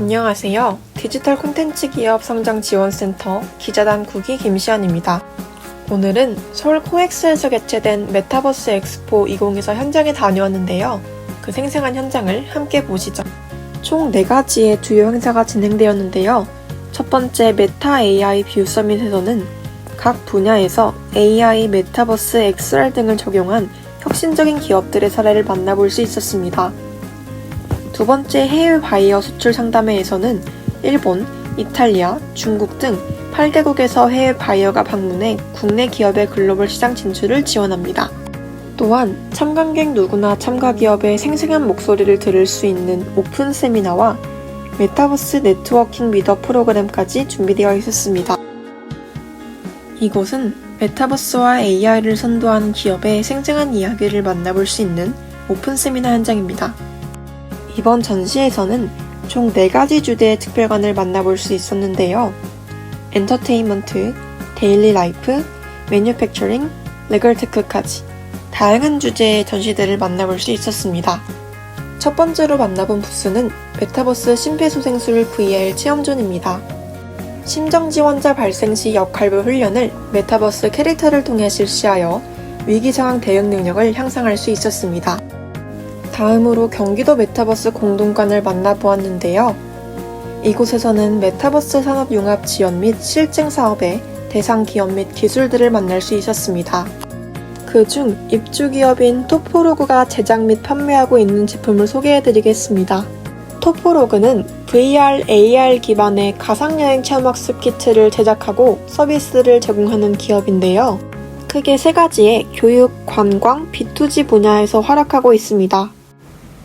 안녕하세요. 디지털 콘텐츠 기업 성장 지원센터 기자단 국기 김시연입니다. 오늘은 서울 코엑스에서 개최된 메타버스 엑스포 2024 현장에 다녀왔는데요. 그 생생한 현장을 함께 보시죠. 총 4가지의 주요 행사가 진행되었는데요. 첫 번째 메타 AI 뷰 서밋에서는 각 분야에서 AI, 메타버스, XR 등을 적용한 혁신적인 기업들의 사례를 만나볼 수 있었습니다. 두 번째 해외 바이어 수출 상담회에서는 일본, 이탈리아, 중국 등 8개국에서 해외 바이어가 방문해 국내 기업의 글로벌 시장 진출을 지원합니다. 또한 참관객 누구나 참가 기업의 생생한 목소리를 들을 수 있는 오픈 세미나와 메타버스 네트워킹 미더 프로그램까지 준비되어 있었습니다. 이곳은 메타버스와 AI를 선도하는 기업의 생생한 이야기를 만나볼 수 있는 오픈 세미나 현장입니다. 이번 전시에서는 총 4가지 주제의 특별관을 만나볼 수 있었는데요. 엔터테인먼트, 데일리 라이프, 매뉴팩처링, 레걸 테크까지 다양한 주제의 전시들을 만나볼 수 있었습니다. 첫 번째로 만나본 부스는 메타버스 심폐소생술 VR 체험존입니다. 심정지원자 발생 시 역할부 훈련을 메타버스 캐릭터를 통해 실시하여 위기 상황 대응 능력을 향상할 수 있었습니다. 다음으로 경기도 메타버스 공동관을 만나보았는데요. 이곳에서는 메타버스 산업 융합 지원 및 실증 사업의 대상 기업 및 기술들을 만날 수 있었습니다. 그중 입주 기업인 토포로그가 제작 및 판매하고 있는 제품을 소개해드리겠습니다. 토포로그는 VR, AR 기반의 가상여행 체험학습 키트를 제작하고 서비스를 제공하는 기업인데요. 크게 세 가지의 교육, 관광, B2G 분야에서 활약하고 있습니다.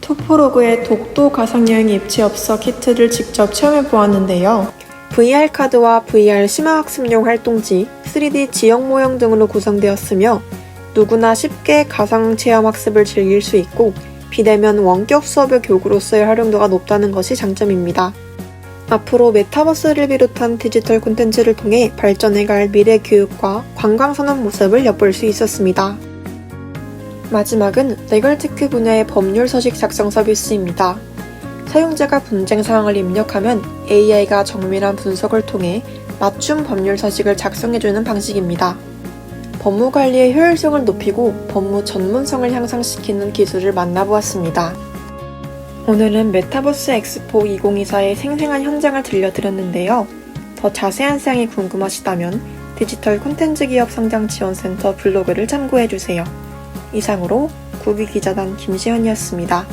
토포로그의 독도 가상여행 입지업서 키트를 직접 체험해 보았는데요. VR 카드와 VR 심화학습용 활동지, 3D 지역 모형 등으로 구성되었으며 누구나 쉽게 가상 체험 학습을 즐길 수 있고 비대면 원격 수업의 교구로서의 활용도가 높다는 것이 장점입니다. 앞으로 메타버스를 비롯한 디지털 콘텐츠를 통해 발전해갈 미래 교육과 관광 산업 모습을 엿볼 수 있었습니다. 마지막은 레걸테크 분야의 법률 서식 작성 서비스입니다. 사용자가 분쟁 사항을 입력하면 AI가 정밀한 분석을 통해 맞춤 법률 서식을 작성해주는 방식입니다. 법무 관리의 효율성을 높이고 법무 전문성을 향상시키는 기술을 만나보았습니다. 오늘은 메타버스 엑스포 2024의 생생한 현장을 들려드렸는데요. 더 자세한 사항이 궁금하시다면 디지털 콘텐츠 기업 성장 지원센터 블로그를 참고해주세요. 이상으로 구기기자단 김시현이었습니다.